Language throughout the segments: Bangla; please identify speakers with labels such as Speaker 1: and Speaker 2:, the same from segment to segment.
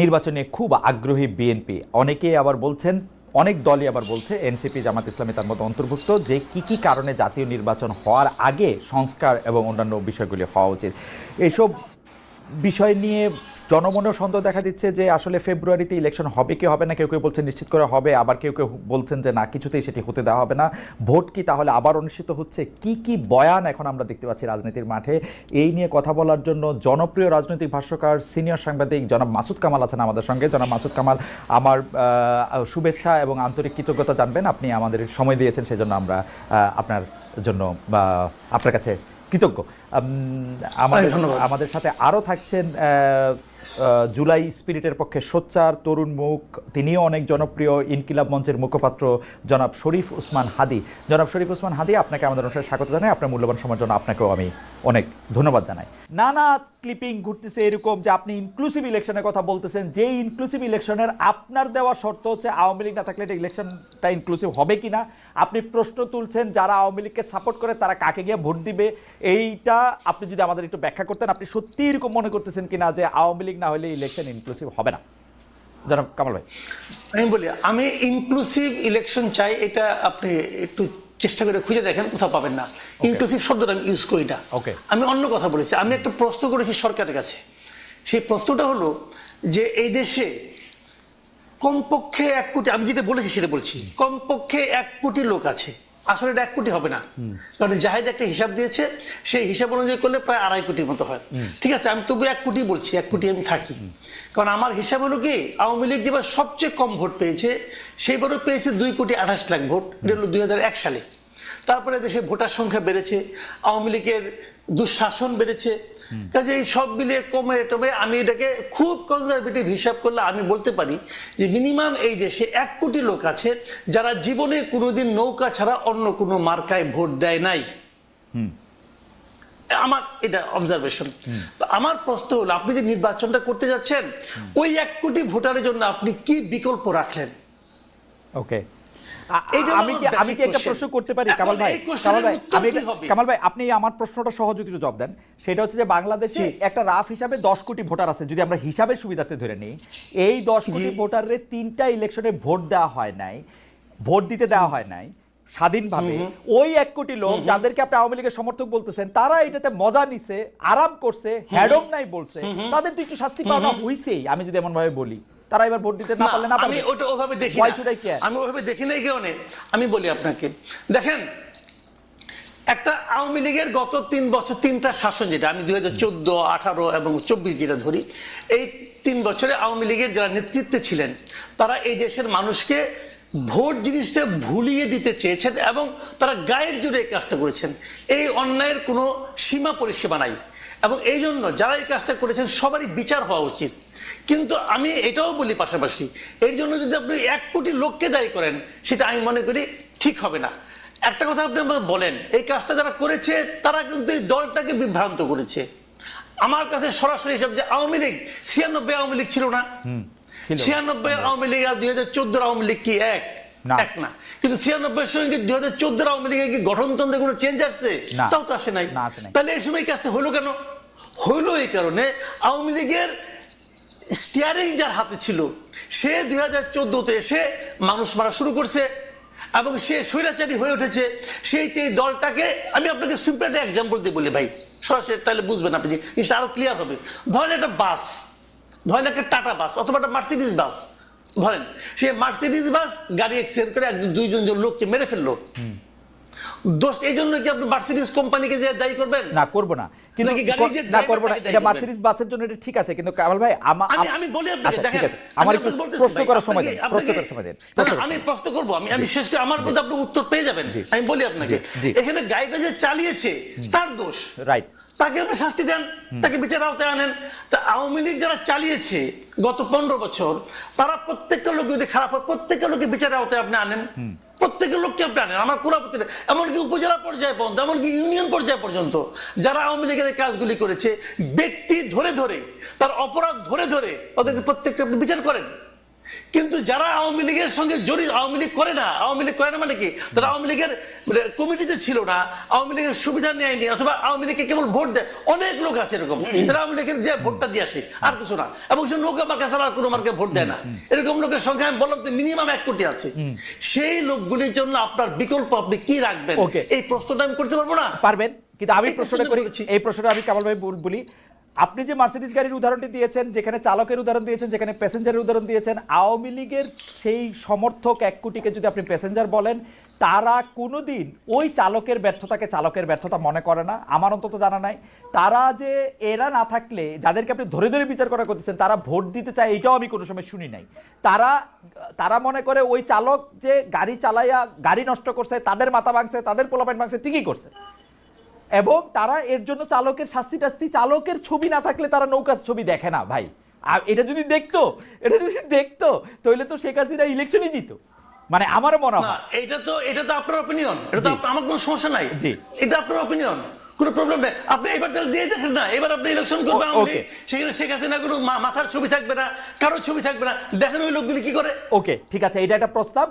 Speaker 1: নির্বাচনে খুব আগ্রহী বিএনপি। অনেকেই আবার বলছেন, অনেক দলই আবার বলছে, এনসিপি, জামাত ইসলামী তার মতো অন্তর্ভুক্ত যে কি কি কারণে জাতীয় নির্বাচন হওয়ার আগে সংস্কার এবং অন্যান্য বিষয়গুলি হওয়া উচিত। এসব বিষয় নিয়ে জনমনেও সন্দেহ দেখা দিচ্ছে যে আসলে ফেব্রুয়ারিতে ইলেকশন হবে কি হবে না, কেউ কেউ বলছেন নিশ্চিত করে হবে, আবার কেউ কেউ বলছেন যে না, কিছুতেই সেটি হতে দেওয়া হবে না। ভোট কি তাহলে আবার অনুষ্ঠিত হচ্ছে? কি কি বয়ান এখন আমরা দেখতে পাচ্ছি রাজনীতির মাঠে? এই নিয়ে কথা বলার জন্য জনপ্রিয় রাজনৈতিক ভাষ্যকার, সিনিয়র সাংবাদিক জনাব মাসুদ কামাল আছেন আমাদের সঙ্গে। জনাব মাসুদ কামাল, আমার শুভেচ্ছা এবং আন্তরিক কৃতজ্ঞতা জানবেন। আপনি আমাদের সময় দিয়েছেন, সেজন্য আমরা আপনার জন্য, বা আপনার কাছে কৃতজ্ঞ। আমাদের আমাদের সাথে আরও থাকছেন জুলাই স্পিরিটের পক্ষে সোচ্চার তরুণ মুখ তিনিও অনেক জনপ্রিয় ইনকিলাব মঞ্চের মুখপাত্র জনাব শরীফ উসমান হাদি। জনাব শরীফ উসমান হাদি আপনাকে আমাদের অনুষ্ঠানে স্বাগত জানাই। আপনার মূল্যবান সময়ের জন্য আপনাকেও আমি অনেক ধন্যবাদ জানাই। নানা ক্লিপিং ঘুরতেছে এরকম যে আপনি ইনক্লুসিভ ইলেকশনের কথা বলতেছেন, যে ইনক্লুসিভ ইলেকশনের আপনার দেওয়া শর্ত হচ্ছে আওয়ামী লীগ না থাকলে এটা ইলেকশনটা ইনক্লুসিভ হবে কিনা। আপনি প্রশ্ন তুলছেন যারা আওয়ামী লীগকে সাপোর্ট করে তারা কাকে গিয়ে ভোট দিবে? এইটা আপনি যদি আমাদের একটু ব্যাখ্যা করতেন, আপনি সত্যি এরকম মনে করতেছেন কিনা যে আওয়ামী লীগ না হলে ইলেকশন ইনক্লুসিভ হবে না? জনাব কামাল ভাই।
Speaker 2: আমি বলি, আমি ইনক্লুসিভ ইলেকশন চাই, এটা আপনি একটু চেষ্টা করে খুঁজে দেখেন কোথাও পাবেন না। ইনক্লুসিভ শব্দটা আমি ইউজ করি না।
Speaker 1: ওকে
Speaker 2: আমি অন্য কথা বলেছি। আমি একটা প্রশ্ন করেছি সরকারের কাছে। সেই প্রশ্নটা হলো যে এই দেশে কমপক্ষে এক কোটি আমি যেটা বলেছি সেটা বলছি। কমপক্ষে এক কোটি লোক আছে। আসলে এটা এক কোটি হবে না। কারণ জাহেদ একটা হিসাব দিয়েছে সেই হিসাব অনুযায়ী করলে প্রায় আড়াই কোটির মতো হয়। ঠিক আছে আমি তবু এক কোটি বলছি এক কোটি আমি থাকি। কারণ আমার হিসাব হলো কি আওয়ামী লীগ যেবার সবচেয়ে কম ভোট পেয়েছে সেইবারও পেয়েছে দুই কোটি আঠাশ লাখ ভোট। এটা হলো দুই হাজার এক সালে। তারপরে দেশে ভোটার সংখ্যা বেড়েছে। আওয়ামী লীগের দুঃশাসন বেড়েছে। কাজে এই সব মিলিয়ে কমে টমে আমি এটাকে খুব কনজারভেটিভ হিসাব করলে আমি বলতে পারি যে মিনিমাম এই দেশে এক কোটি লোক আছে যারা জীবনে কোনোদিন নৌকা ছাড়া অন্য কোনো মার্কায় ভোট দেয় নাই। আমার এটা অবজারভেশন তো আমার প্রশ্ন হলো আপনি যে নির্বাচনটা করতে যাচ্ছেন ওই এক কোটি ভোটারের জন্য আপনি কি বিকল্প রাখলেন?
Speaker 1: ওকে আমি কি
Speaker 2: আমার
Speaker 1: আমি কি একটা প্রশ্ন করতে পারি? কামাল ভাই কামাল ভাই আমি? কামাল ভাই আপনি আমার প্রশ্নটা জবাব দেন। সেটা হচ্ছে যে বাংলাদেশে একটা রাফ হিসাবে দশ কোটি ভোটার আছে। যদি আমরা হিসাবের সুবিধাতে ধরে নিই এই দশ কোটি ভোটারের তিনটা ইলেকশনে ভোট দেওয়া হয় নাই ভোট দিতে দেওয়া হয় নাই স্বাধীনভাবে ওই এক কোটি লোক যাদেরকে আপনি আওয়ামী লীগের সমর্থক বলতেছেন তারা এটাতে মজা নিছে আরাম করছে হ্যাডম নাই বলছে তাদের তো একটু শাস্তি পাওয়া হইছেই আমি যদি এমন ভাবে বলি। তারা এবার ভোট দিতে না পারলে না
Speaker 2: আমি ওটা ওভাবে দেখি? আমি ওভাবে দেখি নাই কেউ আমি বলি আপনাকে দেখেন একটা আওয়ামী লীগের গত তিন বছর তিনটা শাসন যেটা আমি দুই হাজার চোদ্দ আঠারো এবং চব্বিশ যেটা ধরি এই তিন বছরে আওয়ামী লীগের যারা নেতৃত্বে ছিলেন তারা এই দেশের মানুষকে ভোট জিনিসটা ভুলিয়ে দিতে চেয়েছেন এবং তারা গায়ের জোরে এই কাজটা করেছেন। এই অন্যায়ের কোনো সীমা পরিসীমা নাই। এবং এই জন্য যারা এই কাজটা করেছেন সবারই বিচার হওয়া উচিত। কিন্তু আমি এটাও বলি পাশাপাশি এর জন্য যদি আপনি এক কোটি লোককে দায়ী করেন সেটা আমি মনে করি ঠিক হবে না। একটা কথা আপনি আমাকে বলেন এই কাজটা যারা করেছে তারা কিন্তু এই দলটাকে বিভ্রান্ত করেছে। আমার কাছে সরাসরি হিসাব যে আওয়ামী লীগ ছিয়ানব্বই আওয়ামী লীগ ছিল না? ছিয়ানব্বই আওয়ামী লীগ আর দুই হাজার চোদ্দ আওয়ামী লীগ কি এক? এক না। কিন্তু ছিয়ানব্বই সঙ্গে দুই হাজার চোদ্দ আওয়ামী লীগের কি গঠনতন্ত্রে কোনো চেঞ্জ আসছে? তাও তো আসে নাই। তাহলে এই সময় কাজটা হলো কেন? হলো এই কারণে আওয়ামী লীগের স্টিয়ারিং যার হাতে ছিল সে দুই হাজার চোদ্দতে এসে মানুষ মারা শুরু করছে এবং সে স্বৈরাচারী হয়ে উঠেছে। সেই এই দলটাকে আমি আপনাকে সিম্পল একটা এক্সাম্পল দিয়ে বলি ভাই। সরাসরি তাহলে বুঝবেন আপনি যে জিনিসটা আরও ক্লিয়ার হবে। ধরেন একটা বাস ধরেন একটা টাটা বাস অথবা একটা মার্সিডিজ বাস। ধরেন সে মার্সিডিজ বাস গাড়ি অ্যাক্সিডেন্ট করে এক দুইজন জন লোককে মেরে ফেলল। দোষ এই জন্য কি আপনি মার্সিডিজ কোম্পানিকে যে দায়ী করবেন?
Speaker 1: না করব না। কিন্তু না করব না। এটা মার্সিডিজ বাসের জন্য এটা ঠিক আছে কিন্তু কামাল ভাই আমা-
Speaker 2: বলি আপনাকে
Speaker 1: আচ্ছা, ঠিক
Speaker 2: দেখেন
Speaker 1: আছে আমার একটু প্রশ্ন করার সময় দেন প্রশ্ন করার সময় দেন।
Speaker 2: আমি প্রশ্ন করব। আমি আমি শেষ করে আমার কথা আপনি উত্তর পেয়ে যাবেন। আমি বলি আপনাকে। এখানে গাড়িটা যে চালিয়েছে তার দোষ।
Speaker 1: রাইট
Speaker 2: তাকে আপনি শাস্তি দেন। তাকে বিচার আওতায় আনেন। তা আওয়ামী লীগ যারা চালিয়েছে গত পনেরো বছর তারা প্রত্যেকটা লোক যদি খারাপ হয় প্রত্যেকটা লোককে বিচারের আওতায় আপনি আনেন। প্রত্যেকের লোককে আপনি আনেন। আমার কোনো আপত্তি নেই এমনকি উপজেলা পর্যায়ে পর্যন্ত, এমনকি ইউনিয়ন পর্যায়ে পর্যন্ত, যারা আওয়ামী লীগের কাজগুলি করেছে, ব্যক্তি ধরে ধরে, তার অপরাধ ধরে ধরে, তাদেরকে প্রত্যেককে আপনি বিচার করেন। কিন্তু যারা আওয়ামী লীগের সঙ্গে জড়িত আওয়ামী লীগ করে না আওয়ামী লীগ করে না মানে কি? তারা আওয়ামী লীগের মানে কমিটিতে ছিল না আওয়ামী লীগের সুবিধা নেয়নি অথবা আওয়ামী লীগকে কেবল ভোট দেয়। অনেক লোক আছে এরকম। তারা আওয়ামী লীগের যে ভোটটা দিয়ে আসে আর কিছু না। এবং সে নৌকা মার্কা ছাড়া আর কোনো মার্কে ভোট দেয় না। এরকম লোকের সংখ্যা আমি বললাম মিনিমাম এক কোটি আছে। সেই লোকগুলির জন্য আপনার বিকল্প আপনি কি রাখবেন. এই প্রশ্নটা আমি করতে পারব না?
Speaker 1: পারবেন। কিন্তু আমি প্রশ্নটা করি। এই প্রশ্নটা আমি কেবল ভাই বলি। আপনি যে মার্সিডিজ গাড়ির উদাহরণটি দিয়েছেন, যেখানে চালকের উদাহরণ দিয়েছেন, যেখানে প্যাসেঞ্জারের উদাহরণ দিয়েছেন, আওয়ামী লীগের সেই সমর্থক এক কোটিকে যদি আপনি প্যাসেঞ্জার বলেন, তারা কোনোদিন ওই চালকের ব্যর্থতাকে চালকের ব্যর্থতা মনে করে না, আমার অন্তত জানা নাই। তারা যে এরা না থাকলে, যাদেরকে আপনি ধরে ধরে বিচার করা করতেছেন তারা ভোট দিতে চায়, এটাও আমি কোনো সময় শুনি নাই। তারা তারা মনে করে ওই চালক যে গাড়ি চালাইয়া গাড়ি নষ্ট করছে, তাদের মাথা ভাঙছে, তাদের পোলাপাইন ভাঙছে, ঠিকই করছে। এবং তারা এর জন্য চালকের শাস্তি টাস্তি চালকের ছবি না থাকলে তারা নৌকার ছবি দেখে না ভাই। আর এটা যদি দেখতো এটা যদি দেখতো তাহলে তো শেখ হাসিনা ইলেকশনই দিত। মানে আমারও মনে হয়।
Speaker 2: এটা তো এটা তো আপনার অপিনিয়ন এটা তো। আমার কোনো সমস্যা নাই।
Speaker 1: জি।
Speaker 2: এটা আপনার অপিনিয়ন কোনো প্রবলেম নেই। আপনি এবার তাহলে দিয়ে দেখেন না এবার আপনি ইলেকশন করবেন
Speaker 1: ও- okay.
Speaker 2: সেখানে শেখ হাসিনা কোনো মাথার ছবি থাকবে না কারও ছবি থাকবে না। দেখেন ওই লোকগুলি কি করে?
Speaker 1: ওকে ঠিক আছে এটা একটা প্রস্তাব।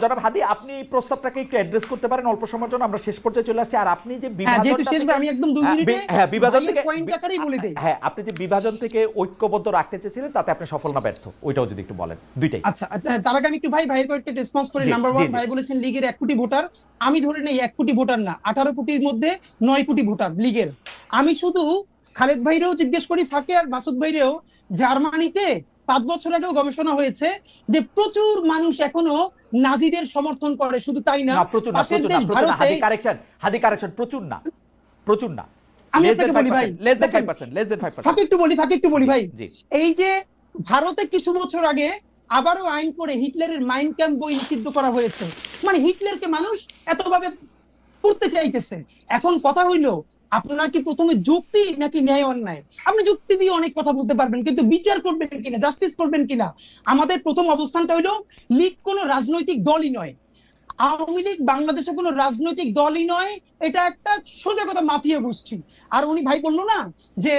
Speaker 1: জনাব হাদি আপনি প্রস্তাবটাকে একটু অ্যাড্রেস করতে পারেন অল্প সময়ের জন্য আমরা শেষ পর্যায়ে চলে আসছি। আর আপনি যে
Speaker 3: হ্যাঁ, যেহেতু শেষ আমি একদম দুই
Speaker 1: হ্যাঁ,
Speaker 3: মিনিটে
Speaker 1: হ্যাঁ বিভাজন থেকে
Speaker 3: বলে দেই।
Speaker 1: হ্যাঁ আপনি যে বিভাজন থেকে ঐক্যবদ্ধ রাখতে চেয়েছিলেন তাতে আপনি সফল না ব্যর্থ ওইটাও যদি একটু বলেন দুইটাই।
Speaker 3: আচ্ছা তার আগে আমি একটু ভাই ভাইয়ের কয়েকটা রেসপন্স করি। নাম্বার ওয়ান ভাই বলেছেন লিগের এক কোটি ভোটার আমি ধরে নেই এক কোটি ভোটার না আঠারো কোটির মধ্যে নয় কোটি ভোটার লিগের। আমি শুধু খালেদ ভাইরেও জিজ্ঞেস করি থাকে আর মাসুদ ভাইরেও জার্মানিতে পাঁচ বছর আগেও গবেষণা হয়েছে যে প্রচুর মানুষ এখনও নাজিদের সমর্থন করে শুধু তাই না
Speaker 1: প্রচুর না প্রচুর না প্রচুর না হাদি কারেকশন হাদি কারেকশন প্রচুর না প্রচুর না।
Speaker 3: আমি আপনাকে বলি ভাই,
Speaker 1: 5%, less than
Speaker 3: দেখেন,
Speaker 1: 5%, less than 5%,
Speaker 3: ফাঁকে একটু বলি ফাঁকে একটু বলি ভাই। এই যে ভারতে কিছু বছর আগে আবারও আইন করে হিটলারের মাইন্ড ক্যাম্প বই নিষিদ্ধ করা হয়েছে। মানে হিটলারকে মানুষ এতভাবে পড়তে চাইতেছে। এখন কথা হইল, আপনার কি প্রথমে যুক্তি নাকি ন্যায় অন্যায়? আপনি যুক্তি দিয়ে অনেক কথা বলতে পারবেন, কিন্তু বিচার করবেন কিনা জাস্টিস করবেন কিনা? আমাদের প্রথম অবস্থানটা হইল, লীগ কোনো রাজনৈতিক দলই নয়। আওয়ামী লীগ বাংলাদেশে কোনো রাজনৈতিক দলই নয়, এটা একটা সোজা কথা, মাফিয়া গোষ্ঠী। আর উনি ভাই বলল না যে,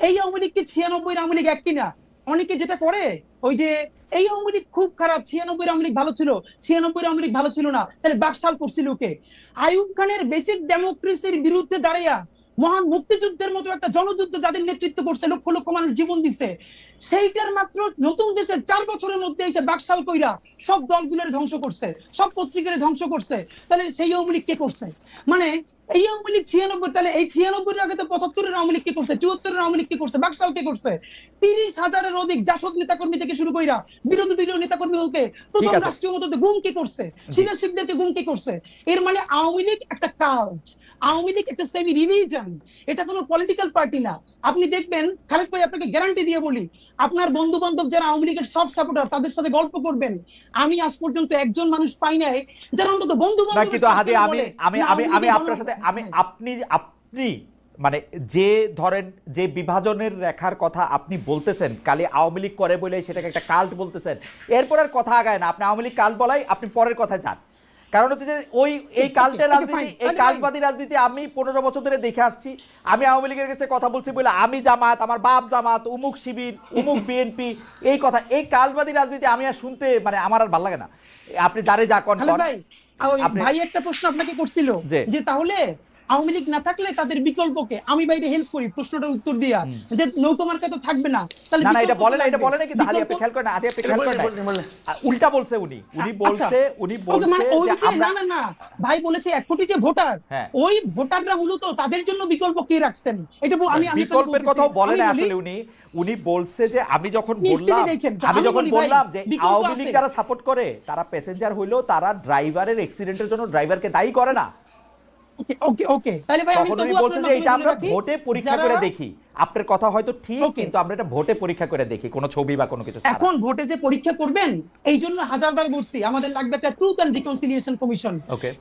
Speaker 3: এই আওয়ামী লীগ কি ছিয়ানব্বই আওয়ামী লীগ এক কিনা? অনেকে যেটা করে, ওই যে এই আওয়ামী লীগ খুব খারাপ ছিয়ানব্বই আওয়ামী লীগ ভালো ছিল ছিয়ানব্বই আওয়ামী লীগ ভালো ছিল না। তাহলে বাকশাল করছিল কে? আইয়ুব খানের বেসিক ডেমোক্রেসির বিরুদ্ধে দাঁড়াইয়া মহান মুক্তিযুদ্ধের মতো একটা জনযুদ্ধ যাদের নেতৃত্ব করছে, লক্ষ লক্ষ মানুষ জীবন দিছে, সেইটার মাত্র নতুন দেশের চার বছরের মধ্যে এসে বাকশাল কইরা সব দলগুলোর ধ্বংস করছে, সব পত্রিকার ধ্বংস করছে। তাহলে সেই আওয়ামী লীগ কে করছে? মানে এই আওয়ামী লীগ ছিয়ানব্বই তাহলে এই ছিয়ানব্বই আগে তো পঁচাত্তরের আওয়ামী লীগ কে করছে? চুয়াত্তরের আওয়ামী লীগ কে করছে? বাকশাল কে করছে? তিরিশ হাজারের অধিক জাসদ নেতাকর্মী থেকে শুরু কইরা বিরোধী দলীয় নেতাকর্মীকে প্রথম রাষ্ট্রীয় মতো গুম কে করছে? সিনিয়র শিখদেরকে গুম কে করছে? এর মানে আওয়ামী লীগ একটা কাল্ট আওয়ামী লীগ একটা সেমি রিলিজন এটা কোনো পলিটিক্যাল পার্টি না। আপনি দেখবেন খালেদ ভাই আপনাকে গ্যারান্টি দিয়ে বলি আপনার বন্ধু বান্ধব যারা আওয়ামী লীগের সব সাপোর্টার তাদের সাথে গল্প করবেন। আমি আজ পর্যন্ত একজন মানুষ পাই নাই যারা অন্তত বন্ধু বান্ধব
Speaker 1: আমি আমি আমি আপনার সাথে আমি আপনি আপনি মানে যে ধরেন যে বিভাজনের রেখার কথা আপনি বলতেছেন কালি আওয়ামী লীগ করে বলে সেটাকে একটা কাল্ট বলতেছেন এরপর আর কথা আগায় না। আপনি আওয়ামী লীগ কাল্ট বলাই আপনি পরের কথায় যান। কারণ হচ্ছে যে ওই এই কাল্টের রাজনীতি এই। কাল্টবাদী রাজনীতি আমি পনেরো বছর ধরে দেখে আসছি। আমি আওয়ামী লীগের কাছে কথা বলছি বলে আমি জামাত আমার বাপ জামাত উমুক শিবির উমুক বিএনপি এই কথা এই কালবাদী রাজনীতি আমি আর শুনতে মানে আমার আর ভালো লাগে না। আপনি যারে যা কন।
Speaker 3: ভাই একটা প্রশ্ন আপনাকে করছিল।
Speaker 1: যে
Speaker 3: তাহলে আওয়ামী লীগ না থাকলে তাদের বিকল্পকে আমি বাইরে হেল্প করি প্রশ্নটার উত্তর দিয়া। যে নৌকা মার্কা তো থাকবে না তাহলে
Speaker 1: না এটা বলে না এটা বলে না কিন্তু আদি আপনি খেয়াল করেন আদি আপনি খেয়াল করেন উল্টা বলছে উনি। উনি
Speaker 3: আচ্ছা।
Speaker 1: বলছে উনি বলছে
Speaker 3: মানে ওই
Speaker 1: যে
Speaker 3: না না না ভাই বলেছে এক কোটি যে ভোটার
Speaker 1: হ্যাঁ।
Speaker 3: ওই ভোটাররা মূলত তাদের জন্য বিকল্প কি রাখছেন? এটা আমি আমি
Speaker 1: বিকল্পের। কথাও বলে না আসলে উনি। উনি বলছে যে আমি যখন বললাম আমি
Speaker 3: আমি
Speaker 1: যখন বললাম যে আওয়ামী লীগ যারা সাপোর্ট করে তারা প্যাসেঞ্জার হইলেও তারা ড্রাইভারের অ্যাক্সিডেন্টের জন্য ড্রাইভারকে দায়ী করে না।
Speaker 3: ওকে ওকে ওকে তাহলে ভাই আমি তবু
Speaker 1: উনি যে এটা আমরা ভোটে পরীক্ষা করে দেখি। আপনার কথা হয়তো ঠিক কিন্তু আমরা এটা ভোটে পরীক্ষা করে দেখি কোনো ছবি বা কোনো কিছু
Speaker 3: এখন ভোটে যে পরীক্ষা করবেন এই জন্য হাজারবার বলছি আমাদের লাগবে একটা ট্রুথ অ্যান্ড রিকনসিলিয়েশন কমিশন.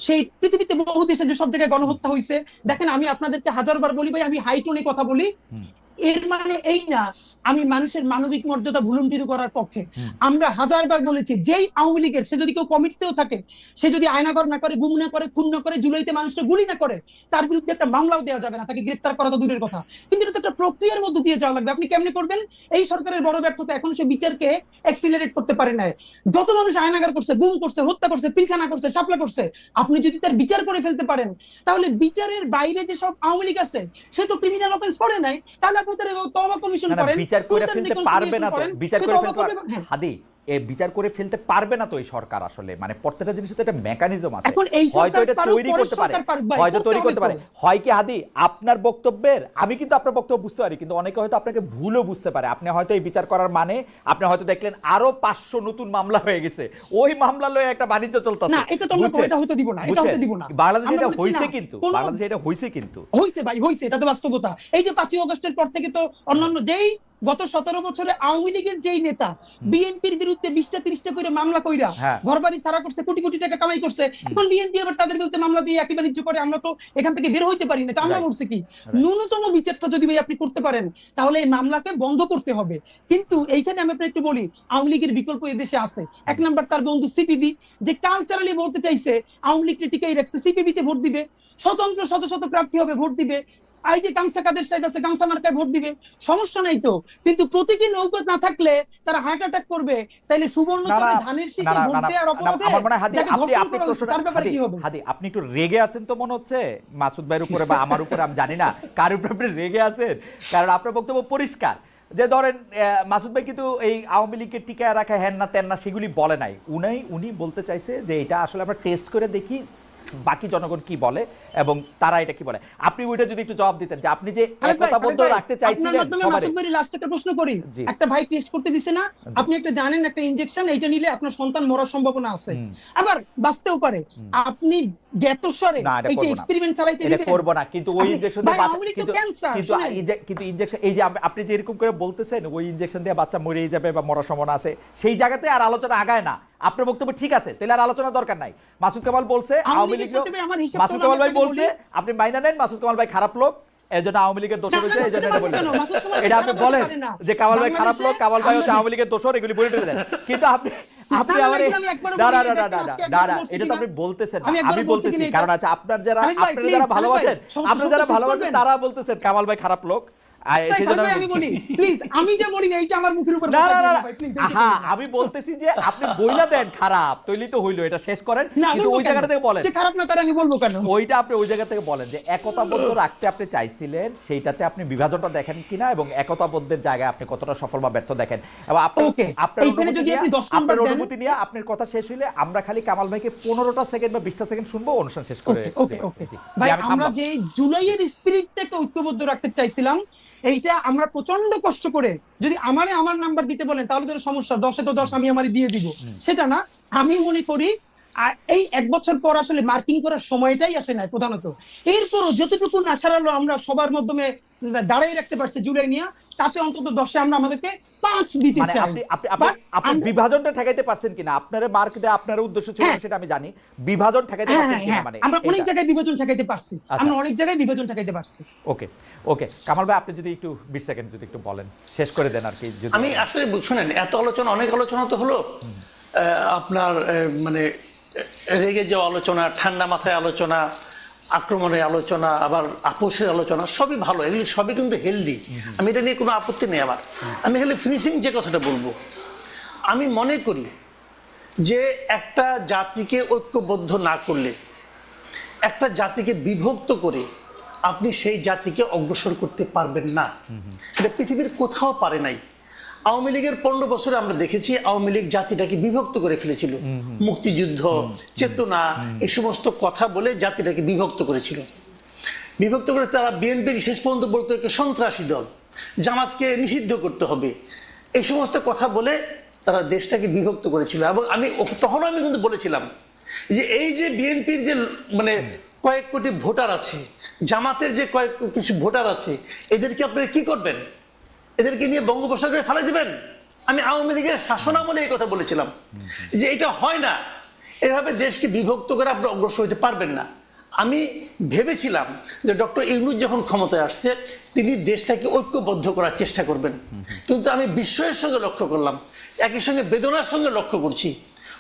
Speaker 3: সেই পৃথিবীতে বহু দেশে যে সব জায়গায় গণহত্যা হয়েছে দেখেন আমি আপনাদেরকে হাজারবার বলি ভাই আমি হাই টোনে কথা বলি। এর মানে এই না আমি মানুষের মানবিক মর্যাদা ভুলুণ্ঠিত করার পক্ষে। আমরা হাজারবার বলেছি যেই আওয়ামী লীগের সে যদি কেউ কমিটিতেও থাকে সে যদি আয়নাগর না করে গুম না করে খুন না করে জুলাইতে মানুষটা গুলি না করে তার বিরুদ্ধে একটা মামলাও দেওয়া যাবে না তাকে গ্রেপ্তার করা তো দূরের কথা। কিন্তু এটা তো একটা প্রক্রিয়ার মধ্যে দিয়ে যাওয়া লাগবে। আপনি কেমনে করবেন? এই সরকারের বড় ব্যর্থতা এখন সে বিচারকে এক্সিলারেট করতে পারে না যত মানুষ আয়নাগার করছে গুম করছে হত্যা করছে পিলখানা করছে সাপলা করছে আপনি যদি তার বিচার করে ফেলতে পারেন তাহলে বিচারের বাইরে যে সব আওয়ামী লীগ আছে সে তো ক্রিমিনাল অফেন্স করে নাই। তাহলে আপনি তার তবা কমিশন করেন।
Speaker 1: বিচার করে ফেলতে পারবে না তো। বিচার করে ফেলতে
Speaker 3: হ্যাঁ।
Speaker 1: হাদি এ বিচার করে ফেলতে পারবে না তো এই সরকার আসলে? মানে প্রত্যেকটা জিনিস তো একটা মেকানিজম আছে। হয়তো এটা তৈরি করতে পারে হয়তো তৈরি করতে পারে। হয় কি হাদি আপনার বক্তব্যের আমি কিন্তু আপনার বক্তব্য বুঝতে পারি কিন্তু অনেকে হয়তো আপনাকে ভুলও বুঝতে পারে। আপনি হয়তো এই বিচার করার মানে আপনি হয়তো দেখলেন আরও পাঁচশো নতুন মামলা হয়ে গেছে। ওই মামলা লয়ে একটা বাণিজ্য চলতেছে।
Speaker 3: না, এটা তো আমরা এটা হয়তো দিব না, এটা হতে দিব না।
Speaker 1: বাংলাদেশে এটা
Speaker 3: না,
Speaker 1: কিন্তু বাংলাদেশে এটা হইছে কিন্তু।
Speaker 3: হয়েছে ভাই হয়েছে এটা তো বাস্তবতা। এই যে পাঁচই অগস্টের পর থেকে তো অন্যান্য যেই গত সতেরো বছরে আওয়ামী লীগের যেই নেতা বিএনপির বিরুদ্ধে বিশটা তিরিশটা করে মামলা কইরা
Speaker 1: হ্যাঁ।
Speaker 3: ঘর বাড়ি সারা করছে কোটি কোটি টাকা কামাই করছে। এখন বিএনপি আবার তাদের বিরুদ্ধে মামলা দিয়ে একই বাণিজ্য করে আমরা তো এখান থেকে বের হইতে পারি না তো আমরা. বলছি কি? ন্যূনতম বিচারটা যদি ভাই আপনি করতে পারেন তাহলে এই মামলাকে বন্ধ করতে হবে। কিন্তু এইখানে আমি আপনার একটু বলি আওয়ামী লীগের বিকল্প এদেশে আছে। এক নাম্বার তার বন্ধু সিপিবি যে কালচারালি বলতে চাইছে আওয়ামী লীগকে টিকাই রাখছে সিপিবি তে ভোট দিবে। স্বতন্ত্র শত শত প্রার্থী হবে ভোট দিবে। যে গামসা কাদের সাহেব আছে গামসা মার্কায় ভোট দিবে। সমস্যা নাই তো। কিন্তু প্রতীকী নৌকত না থাকলে তারা হার্ট অ্যাটাক করবে। তাইলে সুবর্ণ ধানের শীষে ভোট দেওয়ার অপরাধে
Speaker 1: আপনি আপনি
Speaker 3: তার ব্যাপারে কি হবে?
Speaker 1: হাদি, আপনি একটু রেগে আছেন তো মনে হচ্ছে? মাসুদ ভাইয়ের উপরে বা আমার উপরে আমি জানি না। কার উপরে আপনি রেগে আছেন? কারণ আপনার বক্তব্য পরিষ্কার। যে ধরেন মাসুদ ভাই কিন্তু এই আওয়ামী লীগকে টিকায় রাখা হ্যান না তেন না সেগুলি বলে নাই। উনি উনি বলতে চাইছে যে এটা আসলে আমরা টেস্ট করে দেখি বাকি জনগণ কি বলে এবং তারা এটা কি বলে? আপনি ওইটা যদি একটু জবাব দিতেন যে আপনি যে
Speaker 3: ভাই, আরেক ভাই,
Speaker 1: রাখতে চাইছিলেন সবারই।
Speaker 3: মাসুদ ভাইয়ের last একটা প্রশ্ন করি। একটা ভাই টেস্ট করতে দিছে না আপনি একটা জানেন একটা ইনজেকশন এইটা নিলে আপনার সন্তান মরার সম্ভাবনা আছে। আবার বাঁচতেও পারে। আপনি জ্ঞাতস্বরে
Speaker 1: এটা।
Speaker 3: এক্সপেরিমেন্ট চালাইতে দিবেন।
Speaker 1: করব না। কিন্তু ওই ইনজেকশন দিয়ে কিন্তু কিন্তু ইনজেকশন এই যে আপনি যে এরকম করে বলতেছেন ওই ইনজেকশন দিয়ে বাচ্চা মরেই যাবে বা মরার সম্ভাবনা আছে সেই জায়গাতে আর আলোচনা আগায় না। আপনার বক্তব্য ঠিক আছে তাহলে আর আলোচনা দরকার নাই। মাসুদ কামাল বলছে
Speaker 3: আওয়ামী
Speaker 1: লীগ মাসুদ কামাল ভাই বলছে আপনি মাইনা নেন মাসুদ কামাল ভাই খারাপ লোক এই জন্য আওয়ামী লীগের দোষর হয়েছে এই জন্য এটা
Speaker 3: না,
Speaker 1: বললেন।
Speaker 3: না, মাসুদ কামাল
Speaker 1: এটা আপনি বলেন। যে কামাল ভাই খারাপ লোক কামাল ভাই হচ্ছে আওয়ামী লীগের দোষর এগুলি বলে দিলেন। কিন্তু আপনি আপনি আমার
Speaker 3: বলিনি, এটা
Speaker 1: তো আপনি বলতেছেন
Speaker 3: আমি
Speaker 1: বলতেছি কারণ আছে আপনার যারা আপনারা যারা ভালোবাসেন আপনারা যারা ভালোবাসেন তারা বলতেছেন কামাল ভাই খারাপ লোক। আমি
Speaker 3: বলি প্লিজ আমি যে বলি না এইটা আমার মুখের উপর
Speaker 1: না না না
Speaker 3: দিবেন
Speaker 1: না।
Speaker 3: ভাই, please, এইটা
Speaker 1: আহা
Speaker 3: করবেন না।
Speaker 1: আমি বলতেছি যে আপনি বইলা দেন খারাপ তৈলি তো হইল এটা শেষ করেন কিন্তু ওই? জায়গাটা থেকে বলেন।
Speaker 3: যে খারাপ না তার আমি বলব কেন?
Speaker 1: ওইটা আপনি ওই জায়গা থেকে বলেন যে একতাবদ্ধ রাখতে আপনি চাইছিলেন সেইটাতে আপনি বিভাজনটা দেখেন কিনা এবং একতাবদ্ধের জায়গায় আপনি কতটা সফল বা ব্যর্থ দেখেন। এবং আপনার আপনার
Speaker 3: এইখানে
Speaker 1: অনুমতি
Speaker 3: যদি
Speaker 1: নিয়ে-
Speaker 3: আপনি 10 নম্বর
Speaker 1: আপনার
Speaker 3: দেন-
Speaker 1: অনুমতি নিয়ে আপনার কথা শেষ হইলে আমরা খালি কামাল ভাইকে পনেরোটা সেকেন্ড বা বিশটা সেকেন্ড শুনব অনুষ্ঠান শেষ করে
Speaker 3: ওকে ওকে ভাই আমরা যে জুলাইয়ের স্পিরিটটাকে ঐক্যবদ্ধ রাখতে চাইছিলাম এইটা আমরা প্রচণ্ড কষ্ট করে যদি আমারে আমার নাম্বার দিতে বলেন তাহলে তো সমস্যা। দশে তো দশ আমি আমার দিয়ে দিব। সেটা না আমি মনে করি আর এই এক বছর পর আসলে মার্কিং করার সময়টাই আসে না প্রধানত। এরপরও যতটুকু না ছাড়ালো আমরা সবার মাধ্যমে দাঁড়াই রাখতে পারছি জুলাই নিয়ে তাতে অন্তত দশে আমরা আমাদেরকে পাঁচ দিতে
Speaker 1: মানে
Speaker 3: চাই।
Speaker 1: আপনি আপনি আপনি
Speaker 3: But
Speaker 1: আপনি
Speaker 3: আমরা-
Speaker 1: বিভাজনটা ঠেকাইতে পারছেন কিনা? আপনার মার্ক দেওয়া আপনার উদ্দেশ্য ছিল
Speaker 3: হ্যাঁ।
Speaker 1: সেটা আমি জানি। বিভাজন ঠেকাইতে
Speaker 3: হ্যাঁ
Speaker 1: পারছেন
Speaker 3: হ্যাঁ
Speaker 1: কিনা মানে
Speaker 3: আমরা অনেক জায়গায় বিভাজন ঠেকাইতে পারছি।
Speaker 1: আচ্ছা।
Speaker 3: আমরা অনেক জায়গায় বিভাজন ঠেকাইতে পারছি।
Speaker 1: ওকে ওকে। কামাল ভাই আপনি যদি একটু বিশ সেকেন্ড যদি একটু বলেন শেষ করে দেন আর কি
Speaker 2: আমি আসলে শুনেন এত আলোচনা অনেক আলোচনা তো হলো। আহ, আপনার আহ, মানে রেগে যাওয়া আলোচনা, ঠান্ডা মাথায় আলোচনা আক্রমণের আলোচনা, আবার আপোষের আলোচনা, সবই ভালো। এগুলি সবই কিন্তু হেলদি আমি এটা নিয়ে কোনো আপত্তি নেই আমার। আমি খালি ফিনিশিং যে কথাটা বলব। আমি মনে করি যে একটা জাতিকে ঐক্যবদ্ধ না করলে, একটা জাতিকে বিভক্ত করে আপনি সেই জাতিকে অগ্রসর করতে পারবেন না। এটা পৃথিবীর কোথাও পারে নাই। আওয়ামী লীগের পনেরো বছরে আমরা দেখেছি আওয়ামী লীগ জাতিটাকে বিভক্ত করে ফেলেছিল। মুক্তিযুদ্ধ চেতনা এই সমস্ত কথা বলে জাতিটাকে বিভক্ত করেছিল। বিভক্ত করে তারা বিএনপি শেষ পর্যন্ত বলতো একে সন্ত্রাসী দল জামাতকে নিষিদ্ধ করতে হবে। এই সমস্ত কথা বলে তারা দেশটাকে বিভক্ত করেছিল এবং আমি ও- তখন আমি কিন্তু বলেছিলাম যে এই যে বিএনপির যে মানে কয়েক কোটি ভোটার আছে জামাতের যে কয়েক কিছু ভোটার আছে এদেরকে আপনারা কি করবেন? এদেরকে নিয়ে বঙ্গোপসাগরে ফেলে দিবেন? আমি আওয়ামী লীগের শাসন আমলে এই কথা বলেছিলাম। যে এটা হয় না, এভাবে দেশকে বিভক্ত করে আপনি অগ্রসর হতে পারবেন না। আমি ভেবেছিলাম যে ডক্টর ইউনুস যখন ক্ষমতায় আসছে, তিনি দেশটাকে ঐক্যবদ্ধ করার চেষ্টা করবেন। কিন্তু আমি বিস্ময়ের সঙ্গে লক্ষ্য করলাম, একই সঙ্গে বেদনার সঙ্গে লক্ষ্য করছি।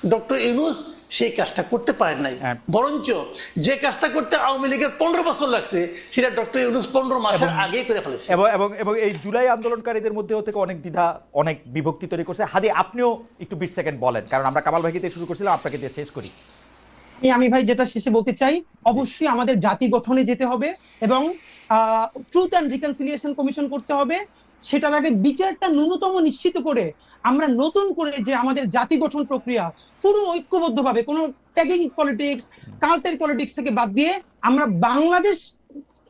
Speaker 2: ডক্টর ইউনুস সেই কাজটা করতে পারেন নাই।
Speaker 1: হ্যাঁ।
Speaker 2: বরঞ্চ যে কাজটা করতে আওয়ামী লীগের পনেরো বছর লাগছে সেটা ডক্টর ইউনুস পনেরো মাসের আগেই করে ফেলেছে।
Speaker 1: এবং এবং এই জুলাই আন্দোলনকারীদের মধ্যেও থেকে অনেক দ্বিধা অনেক বিভক্তি তৈরি করছে। হাদি আপনিও একটু বিশ সেকেন্ড বলেন কারণ আমরা কামাল ভাইকে শুরু করছিলাম আপনাকে দিয়ে শেষ করি।
Speaker 3: আমি আমি ভাই যেটা শেষে বলতে চাই অবশ্যই আমাদের জাতি গঠনে যেতে হবে এবং ট্রুথ অ্যান্ড রিকনসিলিয়েশন কমিশন করতে হবে। সেটার আগে বিচারটা ন্যূনতম নিশ্চিত করে আমরা নতুন করে যে আমাদের জাতি গঠন প্রক্রিয়া পুরো ঐক্যবদ্ধভাবে কোনো ট্যাগিং পলিটিক্স কালচার পলিটিক্স থেকে বাদ দিয়ে আমরা বাংলাদেশ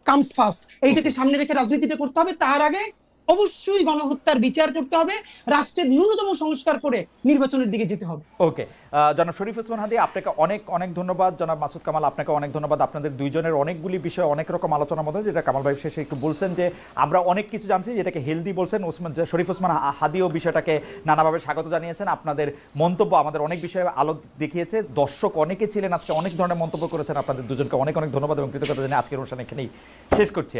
Speaker 3: কামস ফার্স্ট এইটাকে সামনে রেখে রাজনীতিটা করতে হবে। তার আগে অবশ্যই গণহত্যার বিচার করতে হবে, রাষ্ট্রের ন্যূনতম সংস্কার করে নির্বাচনের দিকে যেতে হবে।
Speaker 1: ওকে জনাব শরীফ ওসমান হাদি, আপনাকে অনেক অনেক ধন্যবাদ। জনাব মাসুদ কামাল, আপনাকে অনেক ধন্যবাদ। আপনাদের দুইজনের অনেকগুলি বিষয়, অনেক রকম আলোচনার মধ্যে, যেটা কামাল ভাই শেষে একটু বলছেন যে, আমরা অনেক কিছু জানছি, যেটাকে হেলদি বলছেন। ওসমান শরীফ ওসমান হাদিও বিষয়টাকে নানাভাবে স্বাগত জানিয়েছেন। আপনাদের মন্তব্য, আমাদের অনেক বিষয়ে আলো দেখিয়েছে। দর্শক অনেকে ছিলেন আজকে, অনেক ধরনের মন্তব্য করেছেন। আপনাদের দুজনকে অনেক অনেক ধন্যবাদ এবং কৃতজ্ঞতা জানিয়ে আজকের অনুষ্ঠান এখানেই শেষ করছি।